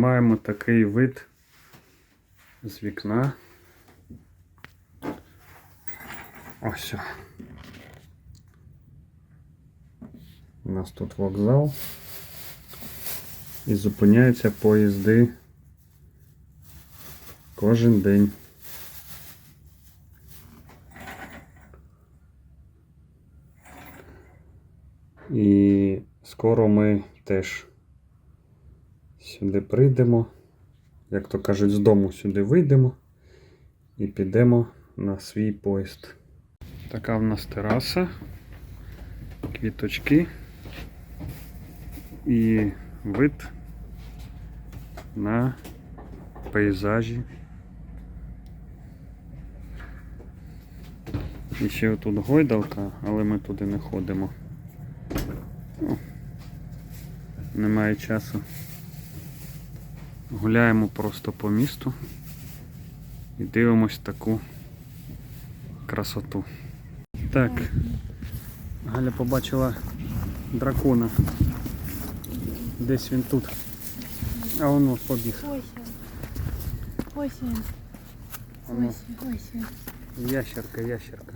маємо такий вид з вікна. Ось. У нас тут вокзал. І зупиняються поїзди кожен день. І скоро ми теж сюди прийдемо, як то кажуть, з дому сюди вийдемо і підемо на свій поїзд. Така в нас тераса, квіточки і вид на пейзажі. І ще тут гойдалка, але ми туди не ходимо. Ну, немає часу. Гуляємо просто по місту і дивимось таку красоту. Так, Галя побачила дракона. Десь він тут. А воно побіг. Ось він. Ось він. Ось він. Ось він. ящерка, ящерка.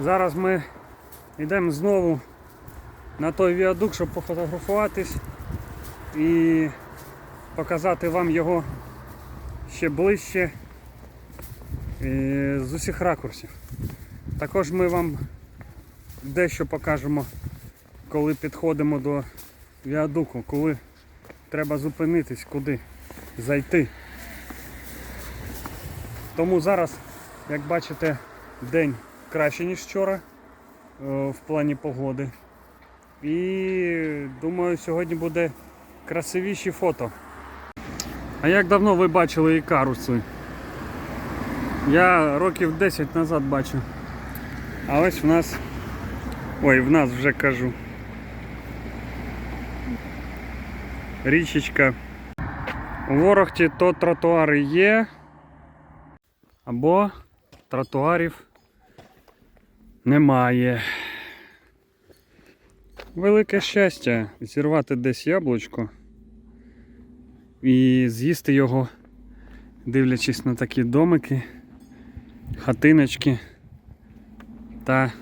Зараз ми йдемо знову на той віадук, щоб пофотографуватись і показати вам його ще ближче е, з усіх ракурсів. Також ми вам дещо покажемо, коли підходимо до віадуку, коли треба зупинитись, куди зайти. Тому зараз, як бачите, день краще, ніж вчора е, в плані погоди. І думаю, сьогодні буде красивіші фото. А як давно ви бачили ікаруси? Я років 10 назад бачив. А ось в нас. Ой, в нас вже кажу. Річечка. У Ворохті то тротуари є. Або тротуарів немає. Велике щастя зірвати десь яблучко і з'їсти його, дивлячись на такі домики, хатиночки та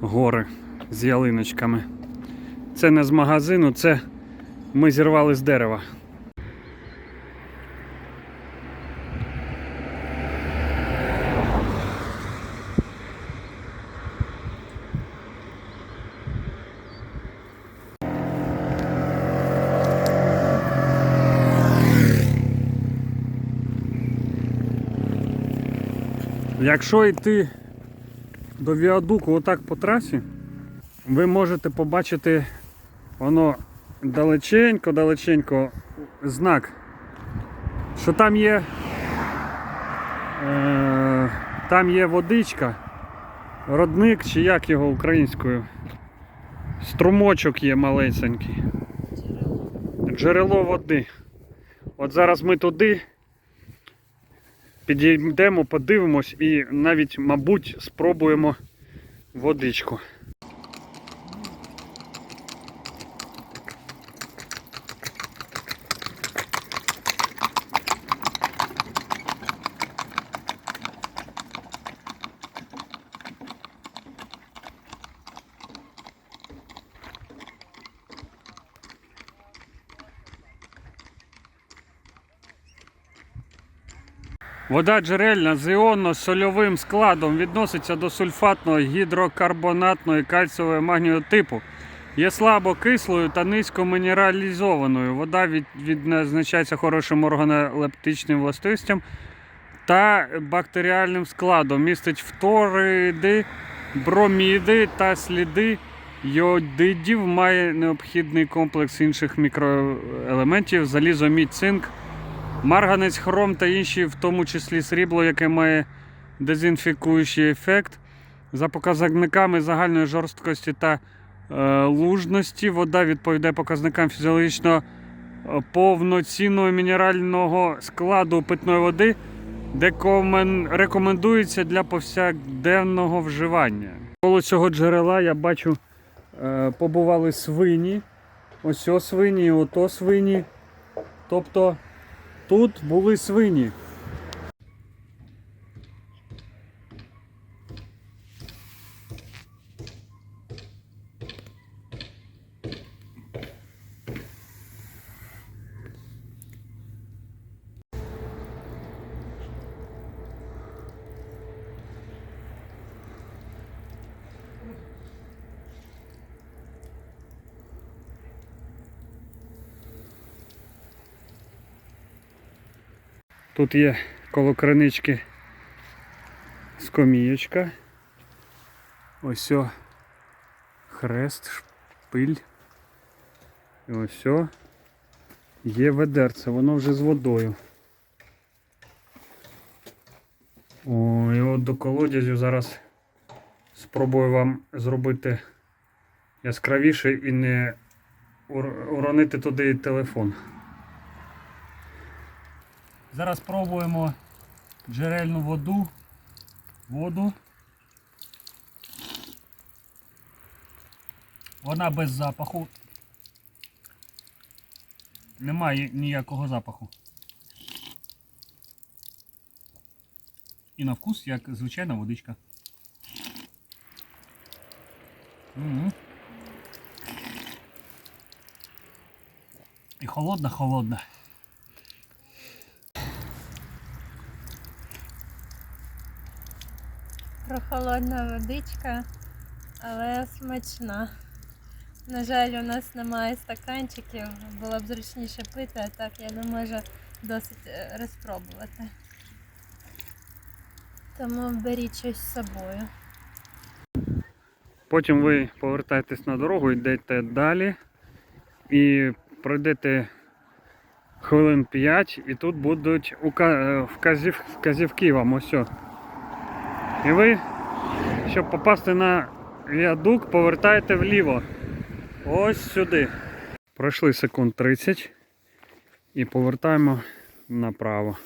гори з ялиночками. Це не з магазину, це ми зірвали з дерева. Якщо йти до віадуку отак по трасі, ви можете побачити воно далеченько-далеченько знак, що там є, е, там є водичка, родник чи як його українською. Струмочок є малесенький. Джерело води. От зараз ми туди підійдемо, подивимось і навіть, мабуть, спробуємо водичку. Вода джерельна з іонно-сольовим складом відноситься до сульфатного гідрокарбонатної кальцієвої магнієвого типу. Є слабо кислою та низько мінералізованою. Вода від, відзначається хорошим органолептичним властивостям та бактеріальним складом. Містить фториди, броміди та сліди йодидів. Має необхідний комплекс інших мікроелементів, залізо, мідь, цинк. Марганець, хром та інші, в тому числі срібло, яке має дезінфікуючий ефект. За показниками загальної жорсткості та е, лужності. Вода відповідає показникам фізіологічно е, повноцінного мінерального складу питної води, де комен- рекомендується для повсякденного вживання. Коло цього джерела я бачу, е, побували свині. Ось о свині, ото свині. Тобто тут були свині. Тут є коло кринички скомієчка. Ось о хрест, шпиль. І ось є ведерце, воно вже з водою. О, і от до колодязю зараз спробую вам зробити яскравіше і не уронити туди телефон. Зараз пробуємо джерельну воду. Воду. Вона без запаху. Немає ніякого запаху. І на вкус, як звичайна водичка. Мгм. І холодна, Прохолодна водичка, але смачна. На жаль, у нас немає стаканчиків, було б зручніше пити, а так я не можу досить е, розпробувати. Тому беріть щось з собою. Потім ви повертаєтесь на дорогу, йдете далі і пройдете хвилин 5 і тут будуть е, вказів, вказівки вам ось. І ви, щоб попасти на віадук, повертаєте вліво. Ось сюди. Пройшли секунд 30 і повертаємо направо.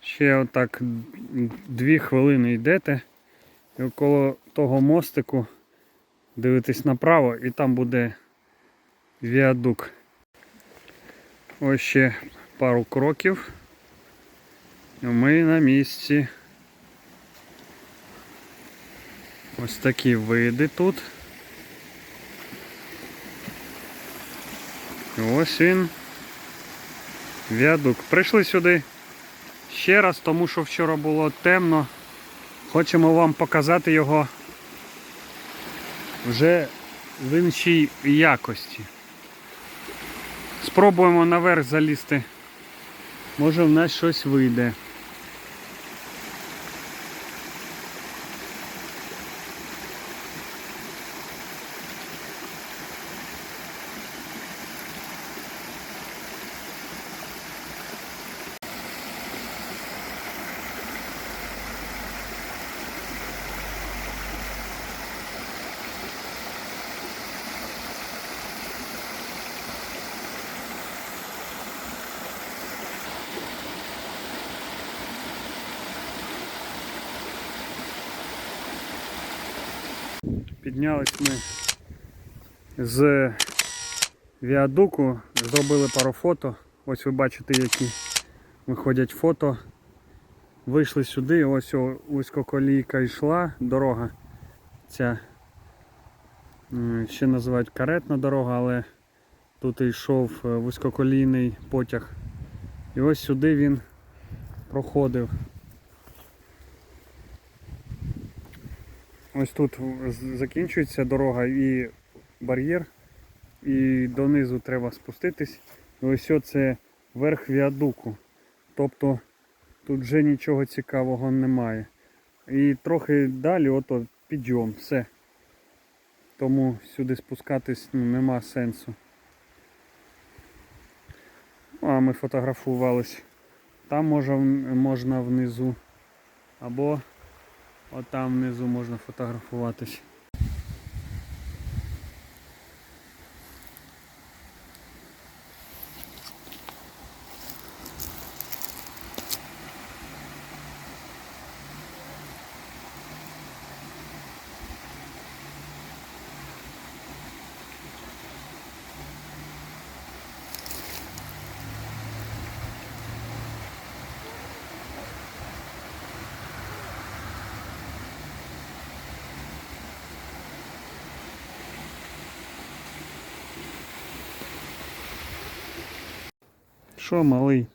Ще отак дві хвилини йдете. І около того мостику дивитесь направо і там буде віадук. Ось ще пару кроків. І ми на місці. Ось такі види тут. Ось він. Віадук. Прийшли сюди ще раз, тому що вчора було темно. Хочемо вам показати його вже в іншій якості. Спробуємо наверх залізти. Може в нас щось вийде. Піднялись ми з віадуку, зробили пару фото. Ось ви бачите, які виходять фото. Вийшли сюди, ось вузькоколійка йшла, дорога ця ще називають каретна дорога, але тут йшов е, вузькоколійний потяг. І ось сюди він проходив. Ось тут закінчується дорога і бар'єр, і донизу треба спуститись. І ось це верх віадуку. Тобто тут вже нічого цікавого немає. І трохи далі ото підйом, все. Тому сюди спускатись ну, нема сенсу. Ну, а ми фотографувались. Там може, можна внизу. Або Отам внизу можна фотографуватись. Що, малий?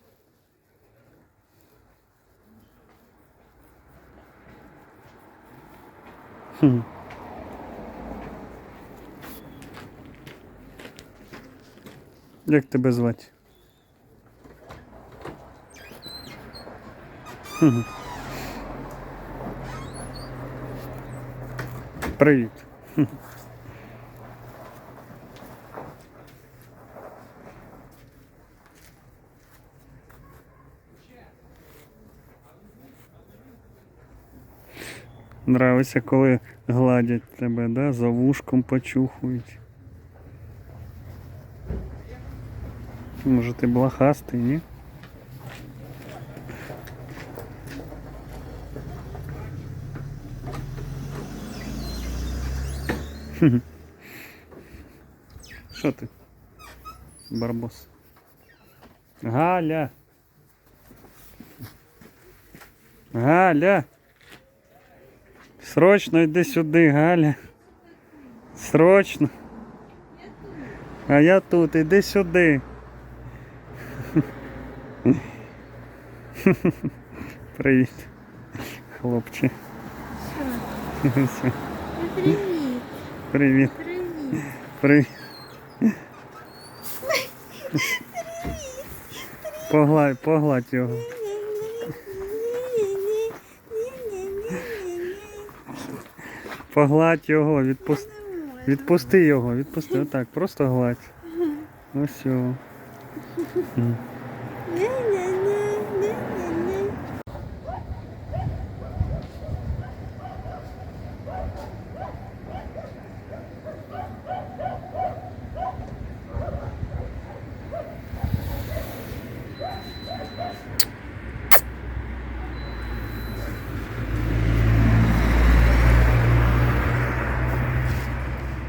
Хм. Як тебе звати? Хм. Привіт. Нравиться, коли гладять тебе, да? за вушком почухують. Може ти блохастий, ні? Що ти? Барбос. Галя. Галя. Срочно йди сюди, Галя. Срочно. А я тут, іди сюди. Привіт, хлопче. Все. Привіт, Привіт. привіт. Привіт. Погладь, погладь його. Погладь його, відпусти. Відпусти його, відпусти. Отак, просто гладь. Ось його. М.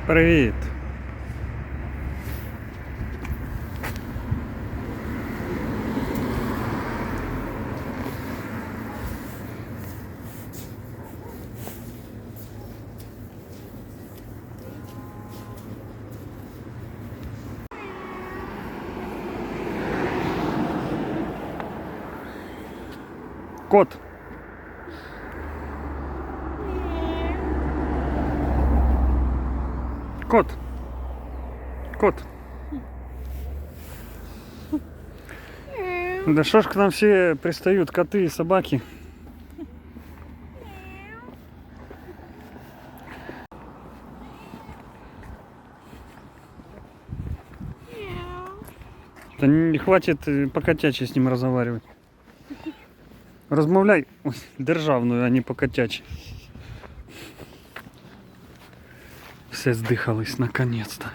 Привіт. Кот. Кот. Кот. Да что ж к нам все пристают коты и собаки? Да не хватит э, по-котячі с ним разговаривать. Розмовляй Ой, державною, а не по-котячі. Все здихались наконець-то.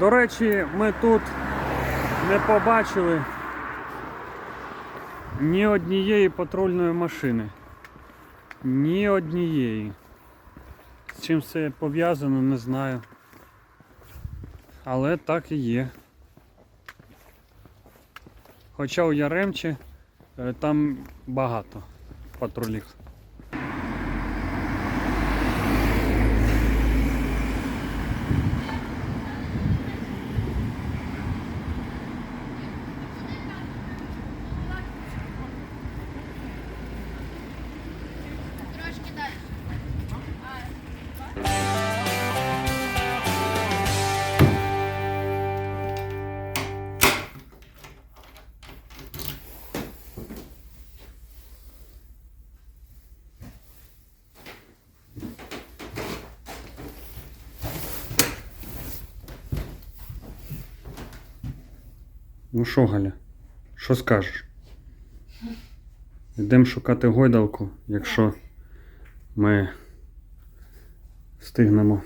До речі, ми тут не побачили ні однієї патрульної машини. Ні однієї. З чим це пов'язано, не знаю. Але так і є. Хоча у Яремчі е, там багато патрулів. Ну що, Галя, що скажеш? Йдемо шукати гойдалку, якщо ми встигнемо.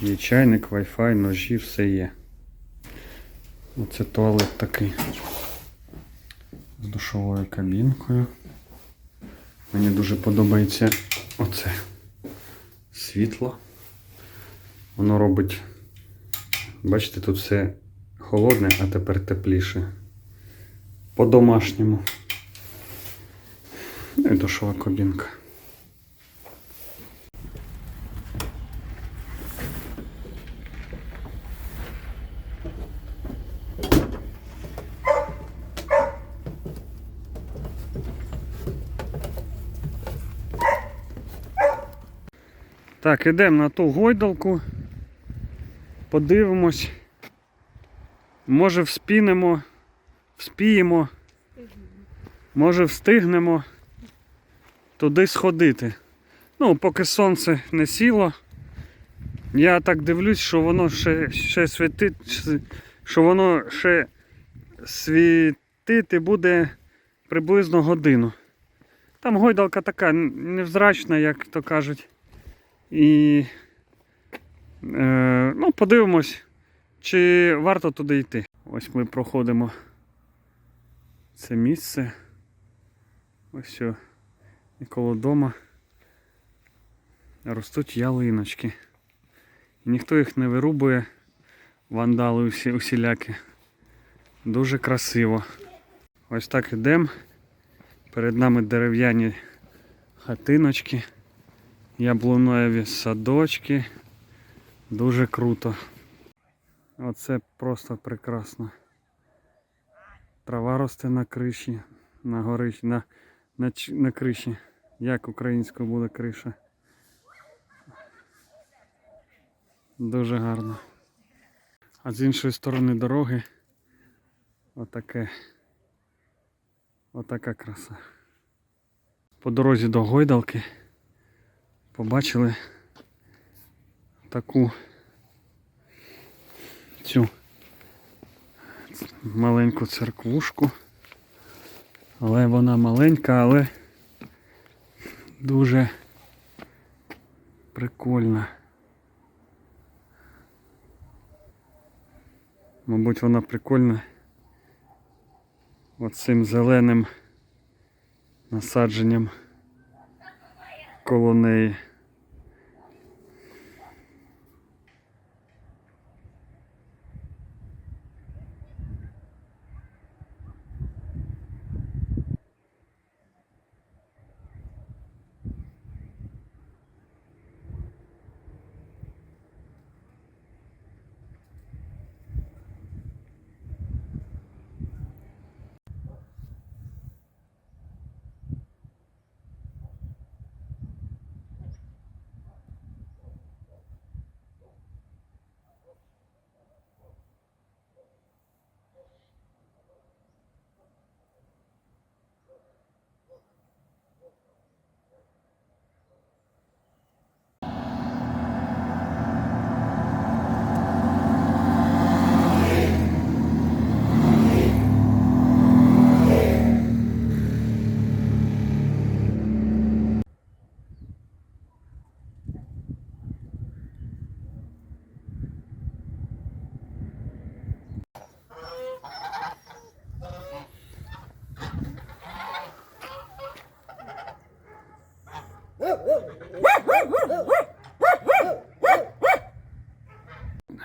Є чайник, Wi-Fi, ножі, все є. Оце туалет такий з душовою кабінкою. Мені дуже подобається оце світло. Воно робить, бачите, тут все холодне, а тепер тепліше. По-домашньому. Ну і душова кабінка. Так, ідемо на ту гойдалку, подивимось. Може вспінемо, вспіємо, може встигнемо туди сходити. Ну, поки сонце не сіло. Я так дивлюсь, що воно ще, ще світить, що воно ще світити буде приблизно годину. Там гойдалка така невзрачна, як то кажуть. І е, ну, подивимось, чи варто туди йти. Ось ми проходимо це місце. Ось що. І коло дома ростуть ялиночки. І ніхто їх не вирубує, вандали усі, усілякі. Дуже красиво. Ось так ідемо. Перед нами дерев'яні хатиночки, яблуневі садочки. Дуже круто. Оце просто прекрасно. Трава росте на криші, на горищі, на, на, на криші. Як українською буде криша? Дуже гарно. А з іншої сторони дороги отаке. Отака краса. По дорозі до гойдалки побачили таку цю маленьку церквушку. Але вона маленька, але дуже прикольна. Мабуть, вона прикольна оцим зеленим насадженням коло неї.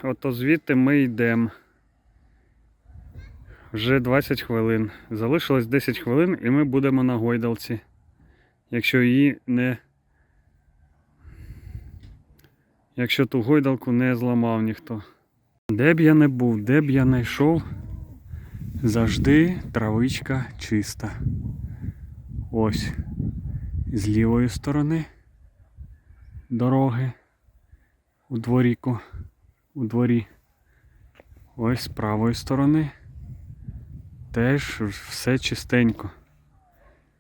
Ото звідти ми йдемо. Вже 20 хвилин. Залишилось 10 хвилин і ми будемо на гойдалці. Якщо її не. Якщо ту гойдалку не зламав ніхто. Де б я не був, де б я не йшов, завжди травичка чиста. Ось. З лівої сторони дороги у дворіку у дворі. Ось з правої сторони. Теж все чистенько.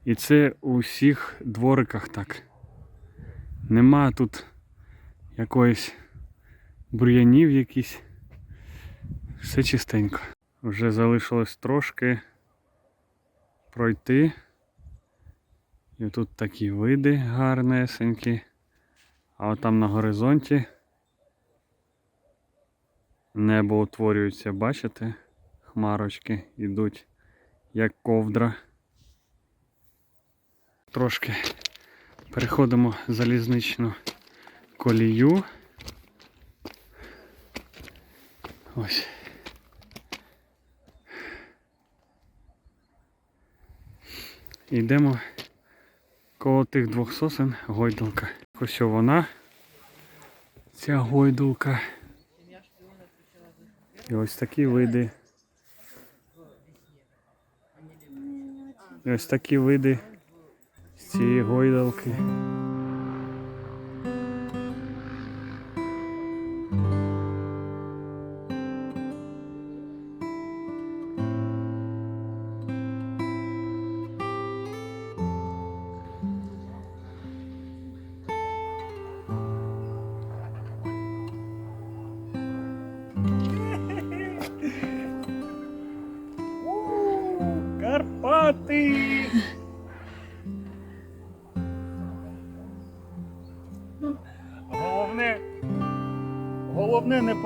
І це у всіх двориках так. Нема тут якоїсь бур'янів якісь. Все чистенько. Вже залишилось трошки пройти. І тут такі види гарнесенькі. А от там на горизонті Небо утворюється, бачите? Хмарочки йдуть як ковдра. Трошки переходимо залізничну колію. Ось. Йдемо коло тих двох сосен гойдалка. Ось вона, ця гойдалка. І ось такі види. І ось такі види з цієї гойдалки.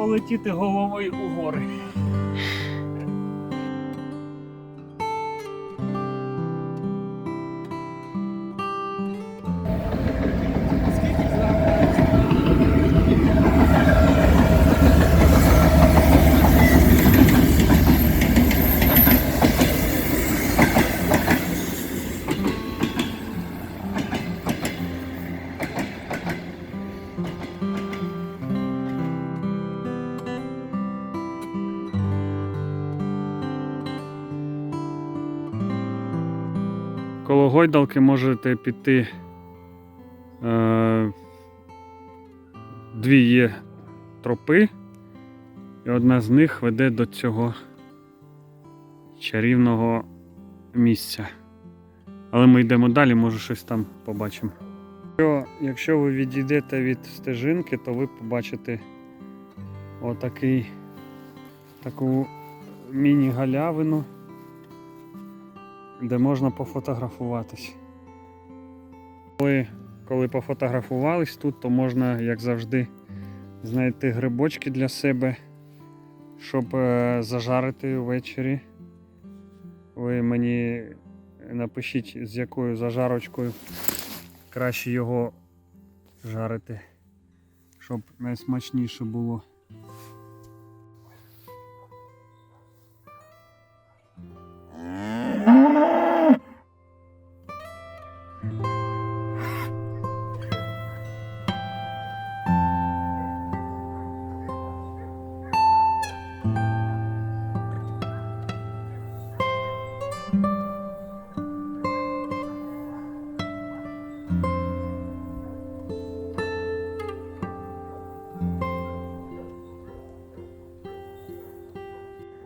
Полетіти головою у гори. Гойдалки можете піти. Е, дві є тропи, і одна з них веде до цього чарівного місця. Але ми йдемо далі, може щось там побачимо. Якщо, якщо ви відійдете від стежинки, то ви побачите отакий таку міні-галявину де можна пофотографуватись. Коли, коли пофотографувались тут, то можна, як завжди, знайти грибочки для себе, щоб е, зажарити ввечері. Ви мені напишіть, з якою зажарочкою краще його жарити, щоб найсмачніше було.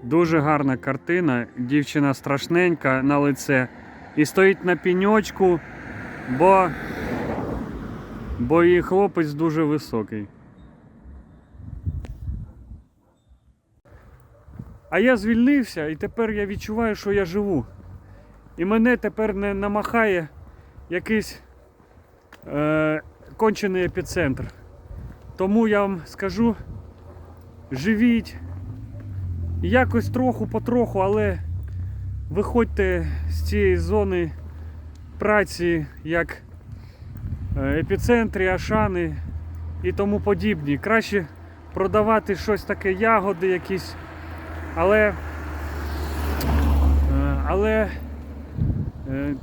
Дуже гарна картина. Дівчина страшненька на лице. І стоїть на піньочку, бо, бо її хлопець дуже високий. А я звільнився і тепер я відчуваю, що я живу. І мене тепер не намахає якийсь е, кончений епіцентр. Тому я вам скажу: живіть. Якось троху потроху, але виходьте з цієї зони праці, як е, епіцентрі, Ашани і тому подібні. Краще продавати щось таке, ягоди якісь, але, е, але е,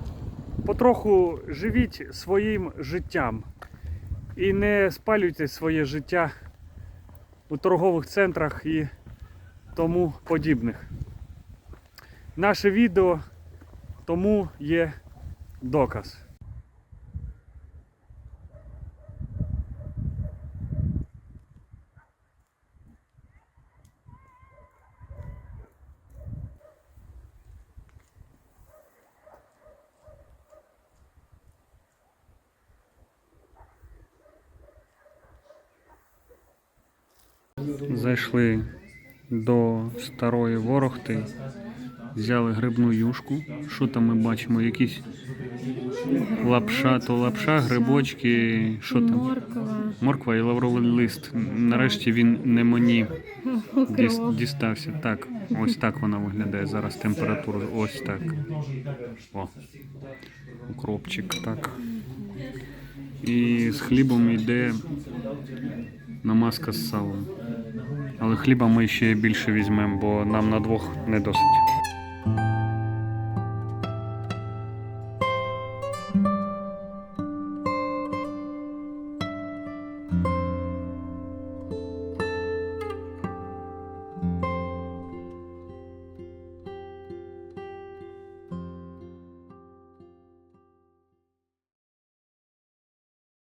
потроху живіть своїм життям і не спалюйте своє життя у торгових центрах і тому подібних. Наше відео тому є доказ. Зайшли до старої ворохти, взяли грибну юшку. Що там ми бачимо? Якісь лапша, то лапша, грибочки, що там? Морква, Морква і лавровий лист. Нарешті він не мені діс- дістався. Так, ось так вона виглядає зараз. Температура ось так. О. Укропчик, так. І з хлібом йде намазка з салом. Але хліба ми ще більше візьмемо, бо нам на двох не досить.